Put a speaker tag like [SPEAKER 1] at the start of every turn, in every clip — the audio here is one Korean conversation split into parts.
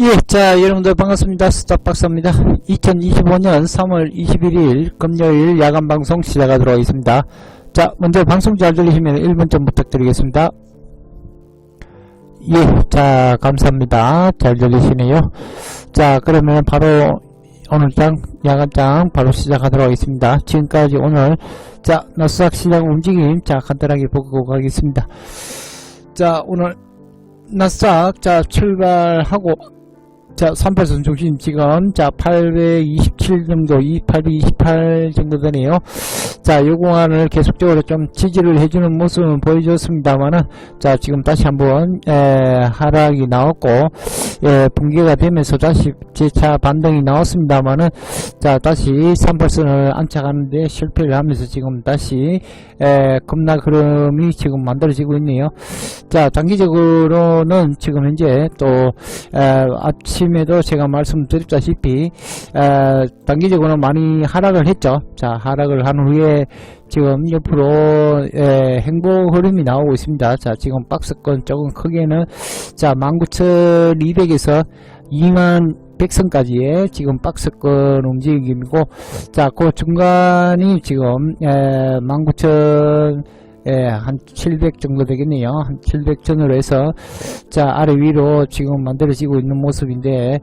[SPEAKER 1] 예, 자, 여러분들 반갑습니다. 스탑박사입니다. 2025년 3월 21일 금요일 야간 방송 시작하도록 하겠습니다. 자, 먼저 방송 잘 들리시면 1분 좀 부탁드리겠습니다. 예, 자, 감사합니다. 잘 들리시네요. 자, 그러면 바로 오늘 장, 야간장 바로 시작하도록 하겠습니다. 지금까지 오늘, 자, 나스닥 시장 움직임, 자, 간단하게 보고 가겠습니다. 자, 오늘 나스닥, 자, 출발하고, 자, 3%선 중심 지금, 자, 827 정도, 2, 828 정도 되네요. 자, 요 공간을 계속적으로 좀 지지를 해주는 모습은 보여줬습니다만은, 자, 지금 다시 한번, 에, 하락이 나왔고, 예, 붕괴가 되면서 다시 재차 반등이 나왔습니다만은, 자, 다시 3%선을 안착하는데 실패를 하면서 지금 다시, 에, 급락 흐름이 지금 만들어지고 있네요. 자, 단기적으로는 지금 현재 또, 에, 아침에도 제가 말씀드렸다시피, 에, 단기적으로 많이 하락을 했죠. 자, 하락을 한 후에 지금 옆으로, 에, 행보 흐름이 나오고 있습니다. 자, 지금 박스권 조금 크게는, 자, 19,200에서 2만 100선까지의 지금 박스권 움직임이고, 자, 그 중간이 지금, 에, 19,000, 예, 한 700 정도 되겠네요. 한 700전으로 해서, 자, 아래 위로 지금 만들어지고 있는 모습인데,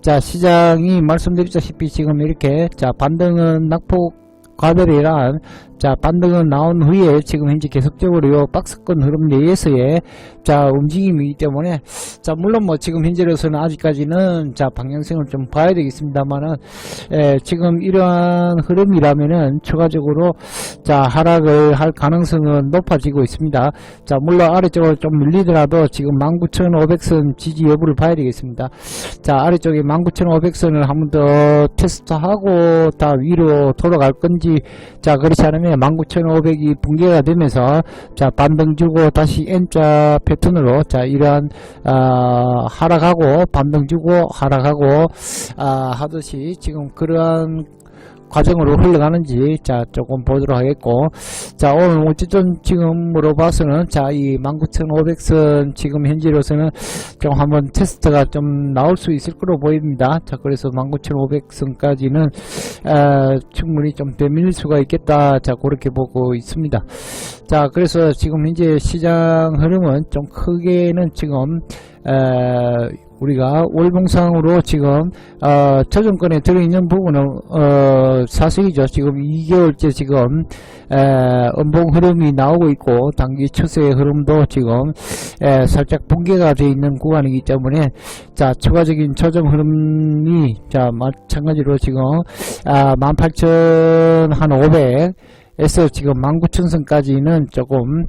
[SPEAKER 1] 자, 시장이 말씀드렸다시피 지금 이렇게, 자, 반등은 낙폭 과별이란, 자, 반등은 나온 후에 지금 현재 계속적으로 요 박스권 흐름 내에서의, 자, 움직임이기 때문에, 자, 물론 뭐 지금 현재로서는 아직까지는, 자, 방향성을 좀 봐야 되겠습니다만은, 예, 지금 이러한 흐름이라면은 추가적으로, 자, 하락을 할 가능성은 높아지고 있습니다. 자, 물론 아래쪽으로 좀 밀리더라도 지금 19,500선 지지 여부를 봐야 되겠습니다. 자, 아래쪽에 19,500선을 한 번 더 테스트하고 다 위로 돌아갈 건지, 자, 그렇지 않으면 19,500이 붕괴가 되면서, 자, 반등 주고 다시 N자 패턴으로, 자, 이러한, 아, 하락하고, 반등 주고, 하락하고, 아, 하듯이 지금 그러한 과정으로 흘러가는지 자 조금 보도록 하겠고. 자 오늘 어쨌든 지금으로 봐서는 자이 19,500선 지금 현재로서는 좀 한번 테스트가 좀 나올 수 있을 거로 보입니다. 자 그래서 19,500선까지는 충분히 좀 되밀릴 수가 있겠다. 자 그렇게 보고 있습니다. 자 그래서 지금 현재 시장 흐름은 좀 크게는 지금 에, 우리가 월봉상으로 지금 어, 저정권에 들어있는 부분은 어, 사실이죠. 지금 2개월째 지금 에, 음봉 흐름이 나오고 있고 단기 추세의 흐름도 지금 에, 살짝 붕괴가 되어 있는 구간이기 때문에 자 추가적인 조정 흐름이 자 마찬가지로 지금 아, 18,500 에서 지금 19,000선까지는 조금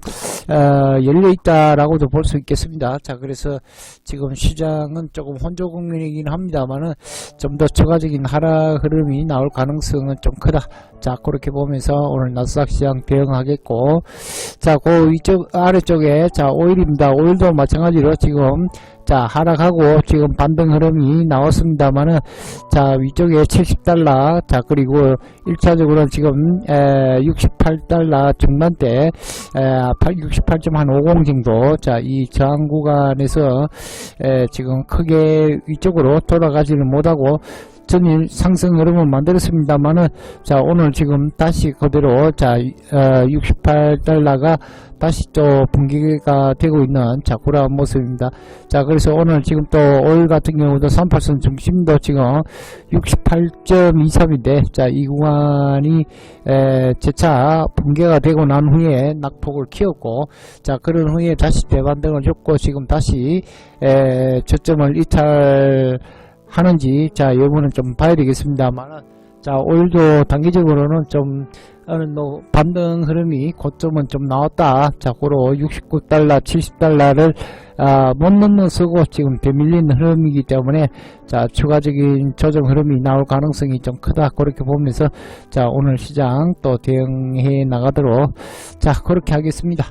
[SPEAKER 1] 어, 열려 있다라고도 볼 수 있겠습니다. 자, 그래서 지금 시장은 조금 혼조 국면이긴 합니다만은 좀 더 추가적인 하락 흐름이 나올 가능성은 좀 크다. 자, 그렇게 보면서 오늘 나스닥 시장 대응하겠고, 자, 그 위쪽 아래쪽에 자 오일입니다. 오일도 마찬가지로 지금 자 하락하고 지금 반등 흐름이 나왔습니다만은 자 위쪽에 70달러 자 그리고 1차적으로는 지금 에, 68달러 중반대 에, 68.50 정도. 자 이 저항 구간에서 에, 지금 크게 위쪽으로 돌아가지는 못하고 전일 상승 흐름을 만들었습니다만은 자 오늘 지금 다시 그대로 자 어, 68달러가 다시 또 붕괴가 되고 있는 자 그러한 모습입니다. 자 그래서 오늘 지금 또 오일 같은 경우도 38선 중심도 지금 68.23인데 자 이 구간이 에, 재차 붕괴가 되고 난 후에 낙폭을 키웠고 자 그런 후에 다시 대반등을 줬고 지금 다시 에, 저점을 이탈 하는지 자 여부는 좀 봐야 되겠습니다만 자 오일도 단기적으로는 좀 어느 뭐 반등 흐름이 고점은 좀 나왔다. 자 고로 69달러 70달러를 아, 못 넘는 쓰고 지금 되밀리는 흐름이기 때문에 자 추가적인 조정 흐름이 나올 가능성이 좀 크다. 그렇게 보면서 자 오늘 시장 또 대응해 나가도록 자 그렇게 하겠습니다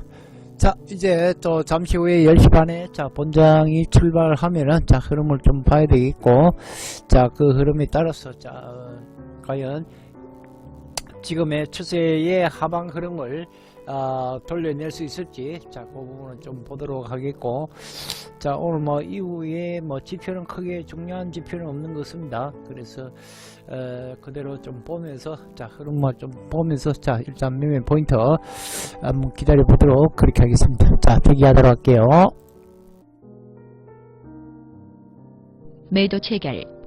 [SPEAKER 1] 자 이제 또 잠시 후에 10시 반에 자 본장이 출발하면은 자 흐름을 좀 봐야 되겠고 자 그 흐름에 따라서 자 어, 과연 지금의 추세의 하방 흐름을 어, 돌려낼 수 있을지 자그 부분은 좀 보도록 하겠고 자 오늘 뭐 이후에 뭐 지표는 크게 중요한 지표는 없는 것 같습니다. 그래서 어, 그대로 좀 보면서 자 흐름만 좀 보면서 자 일단 매매 포인트 한번 기다려 보도록 그렇게 하겠습니다. 자 대기하도록 할게요.
[SPEAKER 2] 매도 체결.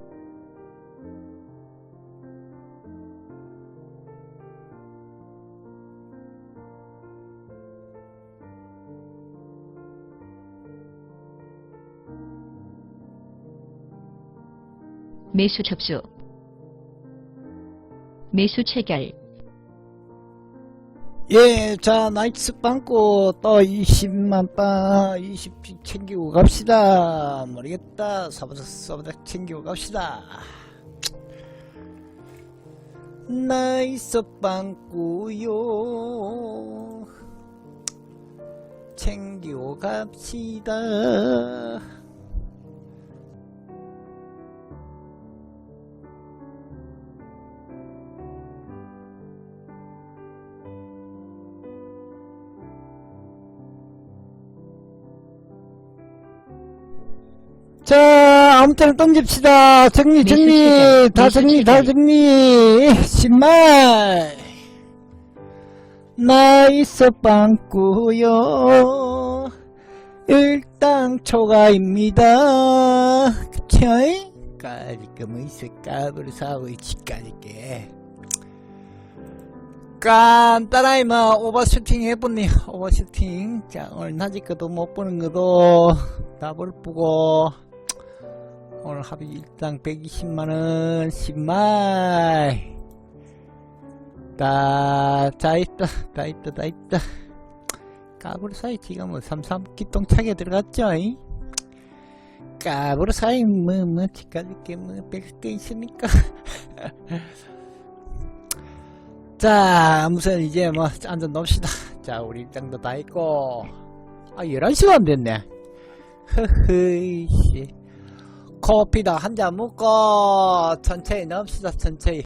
[SPEAKER 2] 매수 접수. 매수 체결.
[SPEAKER 1] 예, 자, 나이츠 빵꾸 또 20만 빵, 20씩 챙기고 갑시다. 모르겠다. 서버작, 서버작 챙기고 갑시다. 나이스 빵꾸요. 챙기고 갑시다. 자, 아무튼 던집시다. 정리,
[SPEAKER 2] 매수
[SPEAKER 1] 정리.
[SPEAKER 2] 체결,
[SPEAKER 1] 다 정리, 다. 정리. 10만. 나이스 빵꾸요. 일당 초과입니다. 그쵸? 까짓거 뭐 있어. 까불 사고 있지까짓게. 간단하게 뭐 오버슈팅 해보니 오버슈팅 자 오늘 낮에 것도 못 보는 것도 답을 보고 오늘 합의 일당 120만원 10마이 다, 다 있다 다 있다 다 있다 까불 사이 지가 뭐 삼삼 기똥차게 들어갔죠 이? 까불 사이 뭐뭐 집까지 뭐 뺄게 있으니까 자, 무슨 이제 뭐 앉아 놉시다. 자, 우리 일정도 다 있고. 아, 11시가 안 됐네. 흐흐이, 씨. 커피도 한잔 먹고, 천천히 넣읍시다, 천천히.